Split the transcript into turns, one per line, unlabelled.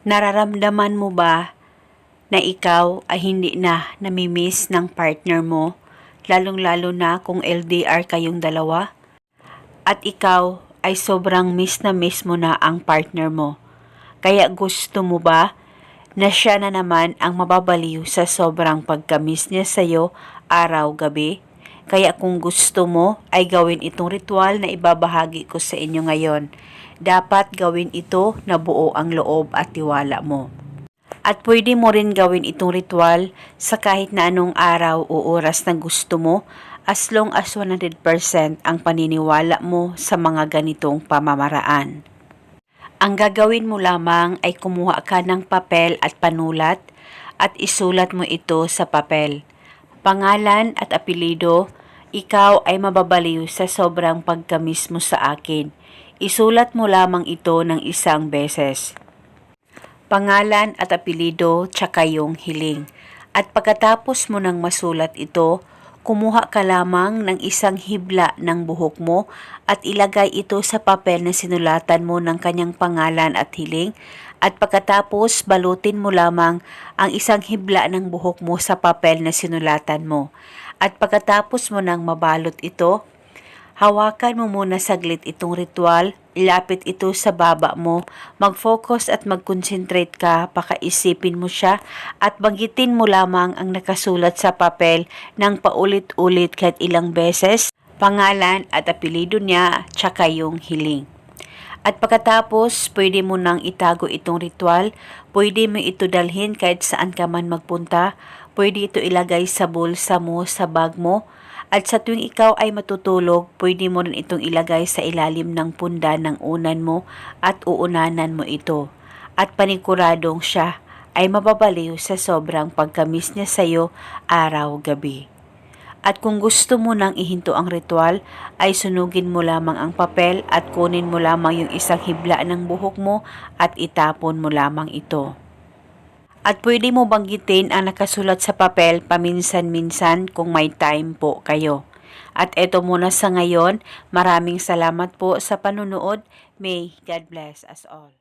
Nararamdaman mo ba na ikaw ay hindi na namimiss ng partner mo, lalong-lalo na kung LDR kayong dalawa? At ikaw ay sobrang miss na miss mo na ang partner mo. Kaya gusto mo ba na siya na naman ang mababaliw sa sobrang pagkamiss niya sa'yo araw-gabi? Kaya kung gusto mo ay gawin itong ritual na ibabahagi ko sa inyo ngayon. Dapat gawin ito na buo ang loob at tiwala mo. At pwede mo rin gawin itong ritual sa kahit na anong araw o oras na gusto mo as long as 100% ang paniniwala mo sa mga ganitong pamamaraan. Ang gagawin mo lamang ay kumuha ka ng papel at panulat at isulat mo ito sa papel. Pangalan at apelido, ikaw ay mababaliw sa sobrang pagkamis mo sa akin. Isulat mo lamang ito ng isang beses pangalan at apelido tsaka yung hiling. At pagkatapos mo nang masulat ito, kumuha ka lamang ng isang hibla ng buhok mo at ilagay ito sa papel na sinulatan mo ng kanyang pangalan at hiling at pagkatapos balutin mo lamang ang isang hibla ng buhok mo sa papel na sinulatan mo. At pagkatapos mo nang mabalot ito, Hawakan mo muna saglit itong ritual, ilapit ito sa baba mo, mag-focus at mag-concentrate ka, pakaisipin mo siya at banggitin mo lamang ang nakasulat sa papel ng paulit-ulit kahit ilang beses, pangalan at apelido niya, tsaka yung hiling. At pagkatapos, pwede mo nang itago itong ritual, pwede mo ito dalhin kahit saan ka man magpunta, pwede ito ilagay sa bulsa mo, sa bag mo, at sa tuwing ikaw ay matutulog, pwede mo rin itong ilagay sa ilalim ng punda ng unan mo at uunanan mo ito. At paniguradong siya ay mababaliw sa sobrang pagkamis niya sa iyo araw-gabi. At kung gusto mo nang ihinto ang ritual, ay sunugin mo lamang ang papel at kunin mo lamang yung isang hibla ng buhok mo at itapon mo lamang ito. At pwede mo banggitin ang nakasulat sa papel paminsan-minsan kung may time po kayo. At eto muna sa ngayon, maraming salamat po sa panunood. May God bless us all.